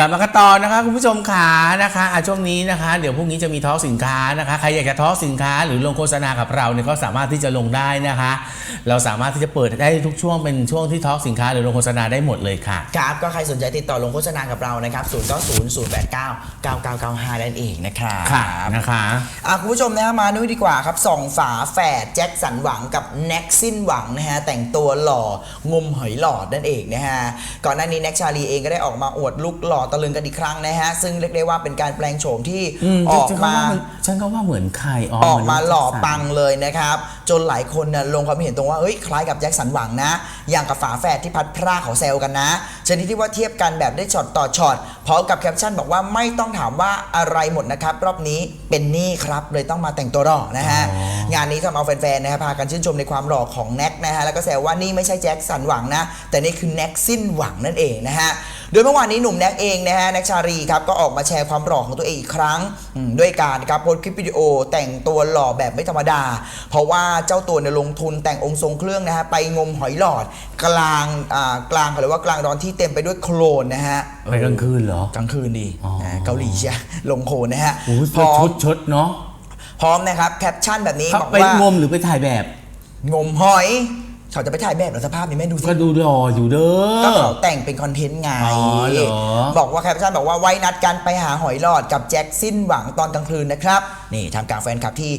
กลับมากันต่อนะคะคุณผู้ชมขานะคะอะช่วงนี้นะคะ เดี๋ยวพรุ่งนี้จะมีท้อสินค้านะคะใครอยากจะท้อสินค้าหรือลงโฆษณากับเราเนี่ยก็สามารถที่จะลงได้นะคะ เราสามารถที่จะเปิดได้ทุกช่วงเป็นช่วงที่ท้อสินค้าหรือลงโฆษณาได้หมดเลยค่ะครับก็ใครสนใจติดต่อลงโฆษณากับเรานะครับ0 9 0 0 8 9 9 9 9 5นั่นเองนะครับค่ะนะคะอะคุณผู้ชมนะฮะมานุ้ยดีกว่าครับสองฝาแฝดแจ็คสันหวังกับแน็กซินหวังนะฮะแต่งตัวหล่องมหอยหลอดนั่นเองนะฮะก่อนหน้านี้แน็กชาลีเองก็ได้ออกมาอวดลุกหล่อตะลึงกันอีกครั้งนะฮะ ซึ่งเรียกได้ว่าเป็นการแปลงโฉมที่อืมออกฉันมาว่ฉันก็ว่าเหมือนใครอ๋อออกมาเหนหล่อแจ็คสันปังเลยนะครับ จนหลายคนเนี่ยลงความเห็นตรงว่าเฮ้ยคล้ายกับแจ็คสันหวังนะ อย่างกับฝาแฝดที่พัดพรากเขาแซวกันนะชนิดที่ว่าเทียบกันแบบได้ช็อตต่อช็อตพร้อมกับแคปชั่นบอกว่าไม่ต้องถามว่าอะไรหมดนะครับ รอบนี้เป็นหนี่ครับเลยต้องมาแต่งตัวหล่อนะฮะอ๋องานนี้ทำเอาแฟนๆนะฮะพากันชื่นชมในความหล่อของแน็กนะฮะแล้วก็แซวว่านี่ไม่ใช่แจ็คสันหวังนะแต่นี่คือแน็กซินหวังนั่นเองนะฮะ โดยเมื่อวานนี้หนุ่มแน็กเองนะฮะแน็กชารีครับก็ออกมาแชร์ความหล่อของตัวเองอีกครั้งอืมด้วยการครับโพสต์คลิปวิดีโอแต่งตัวหล่อแบบไม่ธรรมดา เพราะว่าเจ้าตัวเนี่ยลงทุนแต่งองค์ทรงเครื่องนะฮะไปงมหอยหลอดกลางอ่ากลางเขาเรียกว่ากลางร้อนที่เต็มไปด้วยโคลนนะฮะไปกลางคืนเหรอกลางคืนดีอ๋ออ่าเกาหลีใช่ลงโคลนนะฮะโอ้โหพร้อชุมดชุดเนาะพร้อมนะครับแคปชั่นแบบนี้เขาบอกไปว่างมหรือไปถ่ายแบบ งมหอย เขาจะไปถ่ายแบบเหรอสภาพนี้แม่ดูสิก็ดูหล่ออยู่เด้ก็อเขาแต่งเป็นคอนเทนต์ไง อ๋อเหรอ บอกว่าแคปชั่นบอกว่าไว้นัดกันไปหาหอยหลอดกับแจ็คสิ้นหวังตอนกลางคืนนะครับ นี่ทำกลางแฟนคลับที่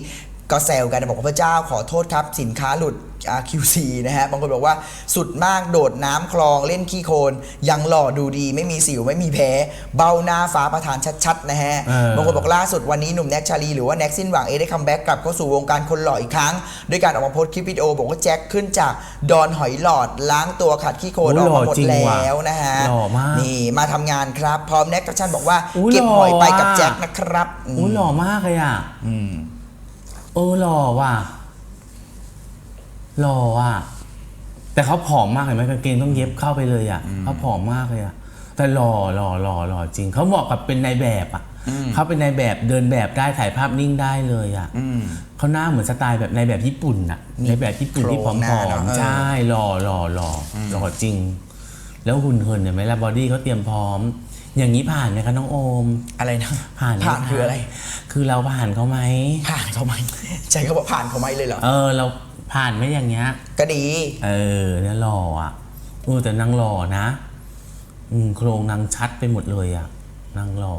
ก็แซวกันบอกว่าพระเจ้าขอโทษครับ สินค้าหลุด RQC นะฮะบางคนบอกว่าสุดมากโดดน้ำคลองเล่นขี้โคลนยังหล่อดูดี ไม่มีสิวไม่มีแผลเบ้าหน้าฟ้าประธานชัดๆนะฮะเออบางคนบอกล่าสุดวันนี้หนุ่มแน็กชาลีหรือว่าแน็กสิ้นหวังเองได้คัมแบ็กกลับเข้าสู่วงการคนหล่ออีกครั้งด้วยการออกมาโพสต์คลิปวิดีโอบอกว่าแจ็คขึ้นจากดอนหอยหลอดล้างตัวขัดขี้โคลนออกมาหมดแล้วนะฮะหล่อมากนี่มาทำงานครับพร้อมแน็กแคปชั่นบอกว่าอุ๊ยเก็บหอยหล่อไปกับอะแจ็คนะครับอืมอุ้ยหล่อมากเลยอะอืมเออหล่อว่ะหล่ออะ แต่เขาผอมมากเห็นไหมกางเกงต้องเย็บเข้าไปเลยอะเขาผอมมากเลยอะแต่หล่อหล่อหล่อหล่อจริงเขาเหมาะกับเป็นนายแบบอะเขาเป็นนายแบบเดินแบบได้ถ่ายภาพนิ่งได้เลยอะอืมเขาหน้าเหมือนสไตล์แบบนายแบบญี่ปุ่นอะนายแบบญี่ปุ่นที่ผอโครงหน้ามเนอะๆเออใช่หล่อหล่อหล่อหล่อจริง แล้วหุ่นเหินเห็นไหมล่ะบอดี้เขาเตรียมพร้อม อย่างนี้ผ่านไหมคะน้องโอม อะไรนะผ่านหมผ่านคืออะไร คือเราผ่านเขาไหมผ่านเขาไหมใช่เขาบอกผ่านเขาไหมเลยเหรอเออ เราผ่านไหมอย่างเงี้ย ก็ดี เออเนี่ยหล่ออะเออแต่นางหล่อนะ อืมโครงนางชัดไปหมดเลยอะนางหล่อ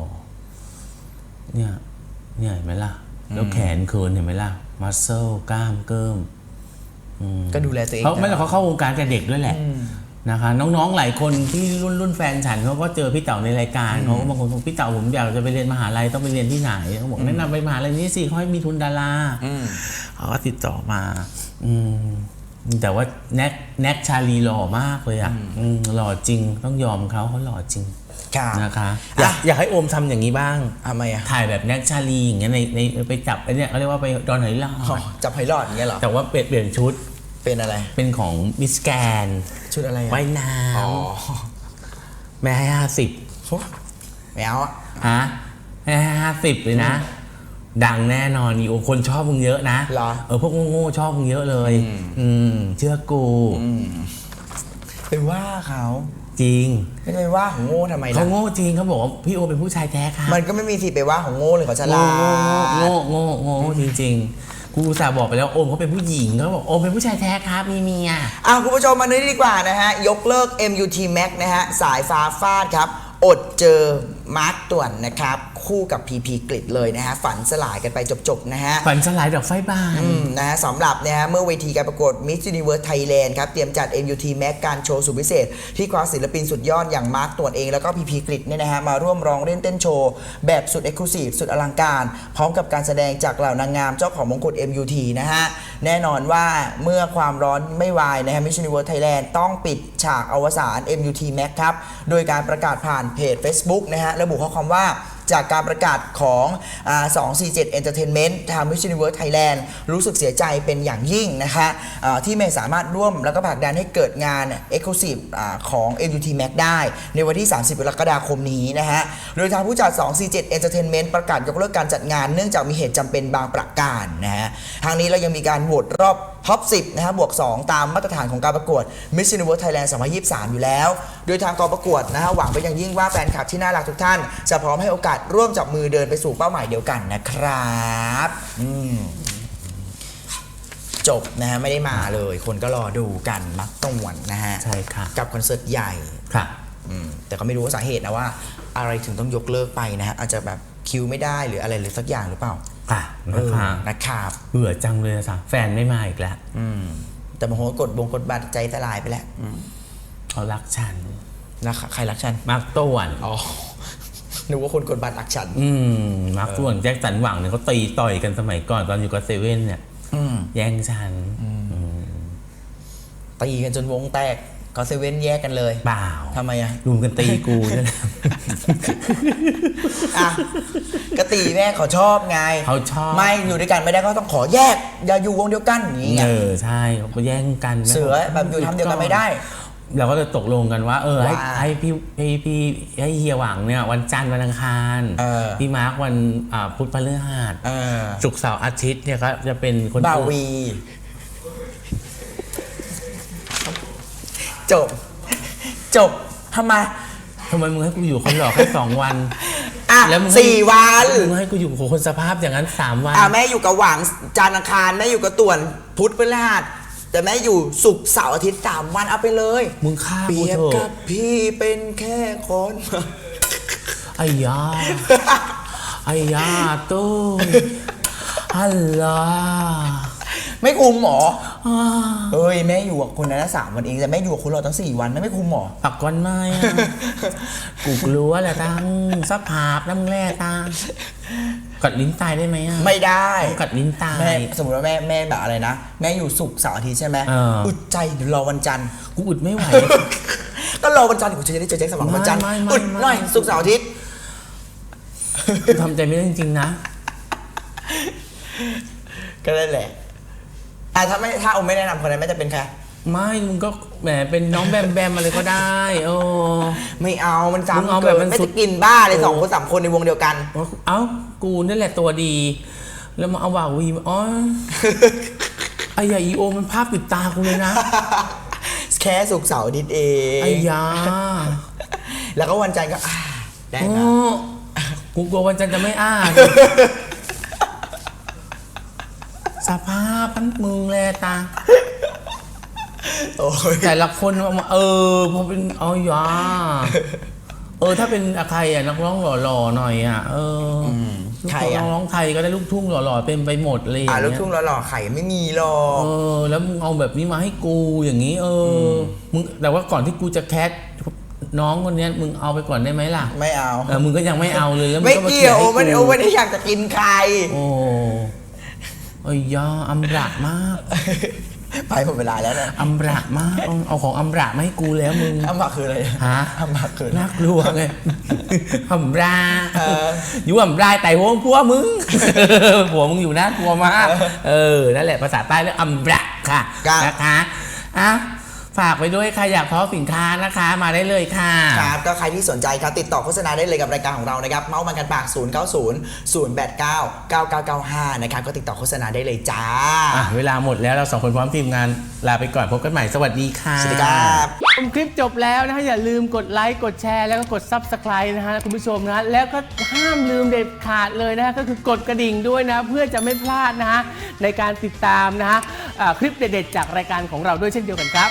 เนี่ยเนี่ยเห็นไหมล่ะ แล้วแขนเขินเห็นไหมล่ะ มัสเซลกล้ามเกิมอืมก็ดูแลตัวเองเขาไม่หรอกนะเขาเข้าวงการแต่เด็กด้วยแหละ นะคะน้องๆหลายคนที่รุ่นรุ่นแฟนฉันเขาก็เจอพี่เต๋าในรายการเขาก็บางคนบอกพี่เต๋าผมอยากจะไปเรียนมหาลัยต้องไปเรียนที่ไหนเขาบอกแนะนำไปมหาลัยนี้สิเขาให้มีทุนดาราอืมเขาก็ติดต่อมา อืมแต่ว่าแน็กแน็กชาลีหล่อมากเลยอะอืมหล่อจริงต้องยอมเขาเขาหล่อจริงค่ะนะคะอะอยากอยากให้โอมทำอย่างนี้บ้างทำไมอะถ่ายแบบแน็กชาลีอย่างเงี้ยในในไปจับไอ้เนี่ยเขาเรียกว่าไปดอนไหหลออ๋อดจับหอยหลอดอย่างเงี้ยเหรอแต่ว่าเปลี่ยนเปลี่ยนชุด เป็นอะไร เป็นของมิสแกนชุดอะไรอะว่ายน้อ๋อำแม่ให้ห้าสิบไม่เอาอะฮะให้ห้าสิบเลยนะ ดังแน่นอนอีโอคนชอบมึงเยอะนะเหรอ เออพวกโง่ๆชอบมึงเยอะเลย อืม เชื่อกู ไปว่าเขาจริงไม่ไปว่าของโง่ทำไมเขาล่ะโง่จริงเขาบอกว่าพี่โอเป็นผู้ชายแท้ค่ะมันก็ไม่มีสิทธิ์ไปว่าของโง่เลยเขาฉลาโง่ดโง่โง่โง่จริง ๆ กูสาบอกไปแล้วโอมเขาเป็นผู้หญิงเขาบอกโอมเป็นผู้ชายแท้ครับมีเมียอะคุณผู้ชมมาเนื้อดีกว่านะฮะ ยกเลิก MUT Max นะฮะ สายฟ้าฟาดครับ อดเจอ มาร์คต่วนนะครับ คู่กับ PP กริดเลยนะฮะฝันสลายกันไปจบๆนะฮะ ฝันสลายดอกไฟบาน อืมนะฮะสำหรับนะฮะเมื่อเวทีการประกวด Miss Universe Thailand ครับ เตรียมจัด MUT Max การโชว์สุดพิเศษ ที่คว้าศิลปินสุดยอดอย่างมาร์คตวนเอง แล้วก็พีพีกริดเนี่ยนะฮะมาร่วมร้องเล่นเต้นโชว์ แบบสุดเอ็กซ์คลูซีฟสุดอลังการ พร้อมกับการแสดงจากเหล่านางงามเจ้าของมงกุฎ MUT นะฮะ แน่นอนว่าเมื่อความร้อนไม่วายนะฮะ Miss Universe Thailand ต้องปิดฉากอวสาน MUT Max ครับโดยการประกาศผ่านเพจ Facebook นะฮะระบุข้อความว่าจากการประกาศของอ247 Entertainment ทาง Miss Universe Thailand รู้สึกเสียใจเป็นอย่างยิ่งนะคะอ่าที่ไม่สามารถร่วมแล้วก็ผลักดันให้เกิดงาน Exclusive อของ MUT Max ได้ ในวันที่ 30กรกฎาคมนี้นะฮะ โดยทางผู้จัด 247 Entertainment ประกาศยกเลิกการจัดงานเนื่องจากมีเหตุจำเป็นบางประการนะฮะ ทางนี้เรายังมีการโหวตรอบ ท็อป 10 นะฮะบวก 2 ตามมาตรฐานของการประกวด Miss Universe Thailand 2023 อยู่แล้ว โดยทางกองประกวดนะฮะหวังเป็นอย่างยิ่งว่าแฟนคลับที่น่ารักทุกท่าน จะพร้อมให้โอกาสร่วมจับมือเดินไปสู่เป้าหมายเดียวกันนะครับอืมจบนะฮะไม่ได้มาเลย คนก็รอดูกันมักตะวันนะฮะใช่ค่ะ กับคอนเสิร์ตใหญ่ค่ะอืมแต่ก็ไม่รู้ว่าสาเหตุนะว่า อะไรถึงต้องยกเลิกไปนะฮะอาจจะแบบคิวไม่ได้หรืออะไรเลยสักอย่างหรือเปล่า ค่ะเอนะอคะนะครับเบื่อจังเลยอะสะแฟนไม่มาอีกแล้วอืมแต่บางคนก็กดบงกดบัตรใจสลายไปแล้วอืมเขารักฉันนะใครรักฉันมาร์กต้วนอ๋อนึกว่าคนกดบัตรรักฉัน อืมมาร์กต้วนแจ็คสันหวังเนี่ยเขาตีต่อยกันสมัยก่อนตอนอยู่กับเซเว่นเนี่ยอืมแย่งฉันตีกันจนวงแตกก็เซเว่นแยกกันเลยเปล่าทำไมอะรุมกันตีกูเนี่ยแหละ อะก็ตีแม่เขาชอบไงเขาชอบ ไม่อยู่ด้วยกันไม่ได้ก็ต้องขอแยก อย่าอยู่วงเดียวกันอย่างงี้ไงเออใช่เขาก็แย่งกันนะเสือแบบอยู่ทำเดียวกันไม่ได้ เราก็จะตกลงกันว่า เออให้ว่าให้พี่ให้พี่ให้เฮียหวังเนี่ยวันจันทร์วันอังคารเออ พี่มาร์ควันอ่าพุธพฤหัสเออศุกร์เสาร์อาทิตย์เนี่ยก็จะเป็นคนบาเกิดวี จบ จบทำไม ทำไมมึงให้กูอยู่คนหลอกแค่สองวัน อะแล้วมึงให้สี่วันมึงให้กูอยู่กับคนสภาพอย่างนั้นสามวัน อะแม่อยู่กับหวังจานทร์อังคารแม่อยู่กับต่วนพุธพฤหัสแต่แม่อยู่ศุกร์เสาร์อาทิตย์สามวันเอาไปเลยมึงฆ่าเปรีกูยบเถกัอะบพี่เป็นแค่คน ไอ้ยาไอ้ยาตู้ฮัลโหลไม่คุมหมออ่า เอ้ยแม่อยู่กับคนนั้นนะสามวันเองแต่แม่อยู่กับคนเราตั้งสี่วันแม่ไม่คุมหมอปักก้อนไม้อะกูกลัวแหละตังสภาพน้ำแร่ตังกัดลิ้นตายได้ไหมอะไม่ได้ต้องกัดลิ้นตายแม่สมมติว่าแม่แม่แบบอะไรนะแม่อยู่ศุกร์เสาร์อาทิตย์ใช่ไหมเอออึดใจเดี๋ยวรอวันจันทร์กูอึดไม่ไหวก็รอวันจันทร์กูจะได้เจอแจ็คสว่างวันจันทร์ไม่ไม่อึดไม่หน่อยศุกร์เสาร์อาทิตย์กูทำใจไม่ได้จริงๆนะ ก็ได้แหละ อะถ้าไม่ถ้าโอไม่แนะนำคนนั้นแม่จะเป็นใครไม่มึงก็แหมเป็นน้องแบมแบมอะไรก็ได้โอ้ ไม่เอามันมึงเอาซ้ำแบบเกิมันนไม่สุจะดกินบ้าเลยโอ้สองคนสามคนในวงเดียวกัน เอ้ากูนี่แหละตัวดี แล้วมาเอาบ่าววีมาอ๋อไอ้ยาอีโอมันภาพปิดตากูเลยนะแค่ศุกร์เสาร์อาทิตย์เองไอ้ยาแล้วก็วันจันทร์ก็อ่าได้โอ้นะกูกลัววันจันทร์จะไม่อ้า สภาพมันมึงแลตา โอ้ยแต่ละคนเอามาเออพอเป็นเอายาเออ ถ้าเป็นอะใครอะนักร้องหล่อๆหน่อยอะเอออใครนัอะกร้องไทยก็ได้ลูกทุ่งหล่อๆเต็มไปหมดเลยออ่าย่างลูกเงี้ยทุ่งหล่อๆไข่ไม่มีหรอกเออ แล้วมึงเอาแบบนี้มาให้กูอย่างนี้ เอออมึงแต่ว่าก่อนที่กูจะแคสน้องคนเนี้ยมึงเอาไปก่อนได้ไหมล่ะ ไม่เอาเออมึงก็ยังไม่เอาเลยแล้วมึงไม่ก็มาเกี่ยวให้มันกูโอ้ไม่ได้อยากจะกินใครโอ้ เอ้ยยาอัมระมาก ไปหมดเวลาแล้วนะอัมระมากเอาเอาของอัมระมาให้กูแล้วมึงอัมมาคืออะไรฮะอัมมาคืออะไรน่ากลัวไงอัมราเอออยู่อัมราแต่หัวพัวมึงหัวมึงอยู่น่ากลัวมากเออนั่นแหละภาษาใต้เรียกอัมระค่ะครับนะคะอะ ฝากไปด้วยใครอยากท้อสินค้านะคะ มาได้เลยค่ะ ครับก็ใครที่สนใจครับติดต่อโฆษณาได้เลยกับรายการของเรานะครับเมาส์มันกันปาก 0 9 0 0 8 9 9 9 9 5 นะครับก็ติดต่อโฆษณาได้เลยจ้า อะเวลาหมดแล้วเราสองคนพร้อมทีมงานลาไปก่อนพบกันใหม่สวัสดีค่ะสวัสดีครับ ชมคลิปจบแล้วนะฮะอย่าลืมกดไลค์กดแชร์แล้วก็กด Subscribe นะฮะคุณผู้ชมนะฮะแล้วก็ห้ามลืมเด็ดขาดเลยนะฮะก็คือกดกระดิ่งด้วยนะ เพื่อจะไม่พลาดนะฮะในการติดตามนะฮะอ่าคลิปเด็ดๆจากรายการของเราด้วยเช่นเดียวกันครับ